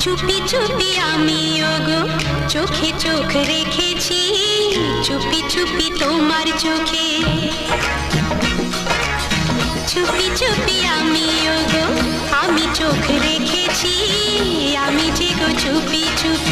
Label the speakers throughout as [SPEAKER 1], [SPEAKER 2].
[SPEAKER 1] চুপি চুপি আমি, ওগো। চোখে চোখ রেখেছি, চুপি চুপি তোমার চোখে। চুপি চুপি আমি, ওগো। আমি চোখ রেখেছি, আমি যে গো চুপি চুপি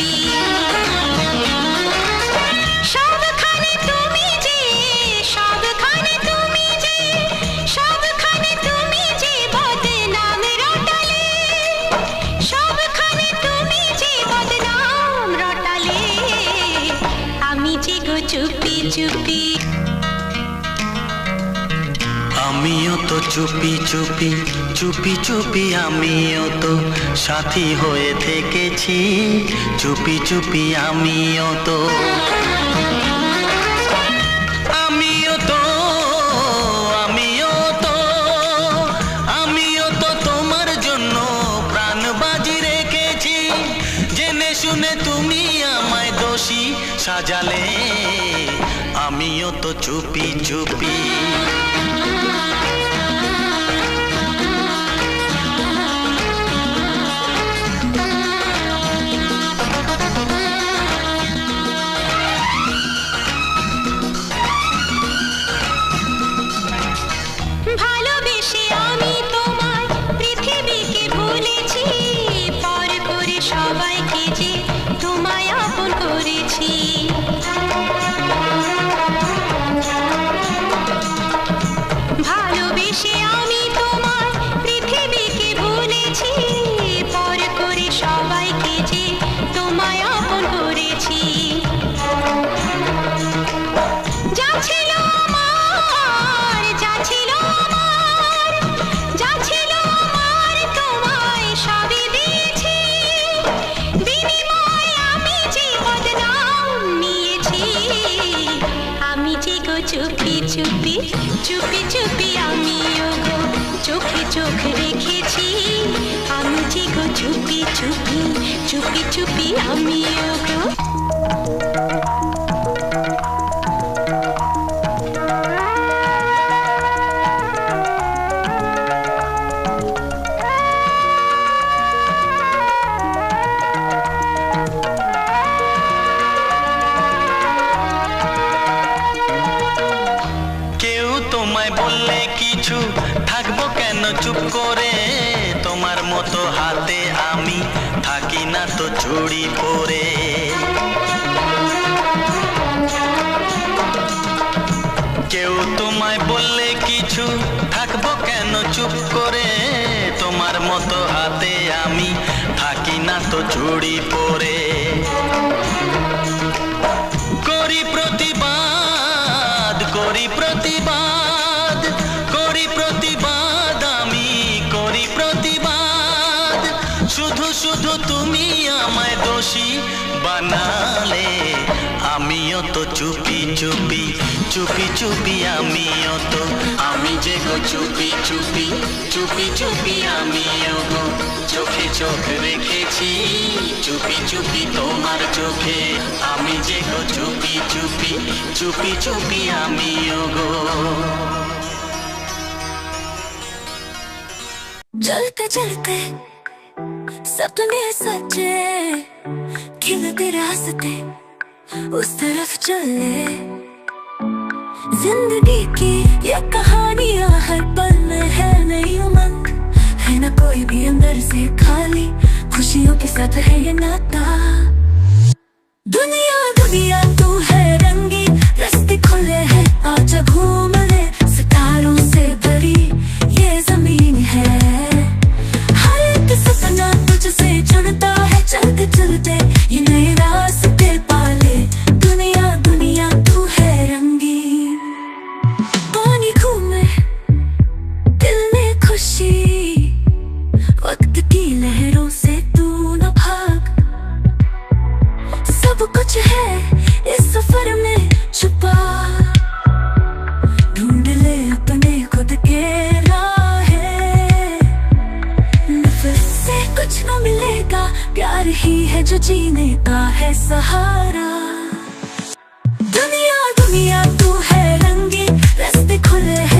[SPEAKER 1] চুপি।
[SPEAKER 2] আমিও তো চুপি চুপি চুপি চুপি আমিও তো সাথী হয়ে থেকেছি। চুপি চুপি আমিও তো শুনে তুমি আমায় দোষী সাজালে। আমিও তো চুপি চুপি।
[SPEAKER 1] চুপি চুপি চুপি চুপি আমিও গো চোখে চোখ রেখেছি। আমি যে গো চুপি চুপি চুপি চুপি আমি
[SPEAKER 2] আমি থাকি না তো চুড়ি পরে কেউ তোমায় বললে কিছু থাকব কেন চুপ করে? তোমার মতো হাতে আমি থাকি না তো চুড়ি পরে চুপি চুপি চুপি চুপি আমিও তো আমি যে গো চুপি চুপি চুপি চুপি আমিও গো চোখে চোখ রেখেছি চুপি চুপি তোমার চোখে আমি যে গো চুপি চুপি চুপি চুপি আমিও গো
[SPEAKER 3] चलते चलते सपने सच्चे खिलते रास्ते उस तरफ चले जिंदगी की ये कहानियां हर पल में है नई उमंग है ना कोई भी अंदर से खाली खुशियों के साथ है ये नाता दुनिया दुनिया कुछ न मिलेगा, प्यार ही है जो जीने का है सहारा। दुनिया दुनिया, तू है रंगी रास्ते खुले हैं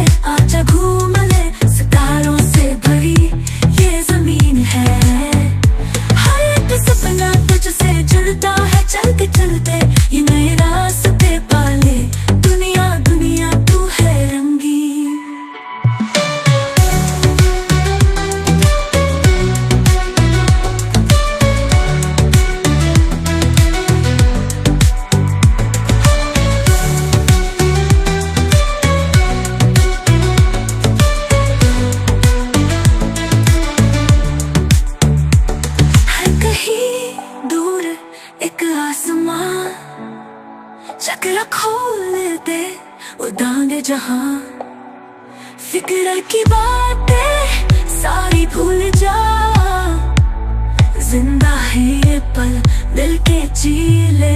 [SPEAKER 3] दाग जहाँ फ़िक्र की बातें सारी भूल जा। ज़िंदा है ये पल दिल के चीले।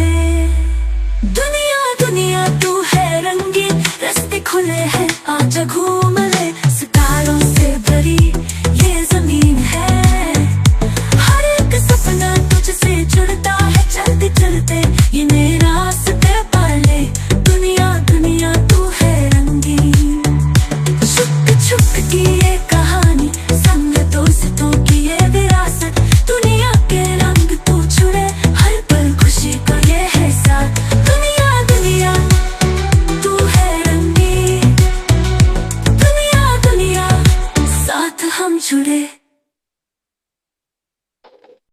[SPEAKER 3] दुनिया दुनिया, तू है रंगीन, रस्ते खुले हैं, आज जगू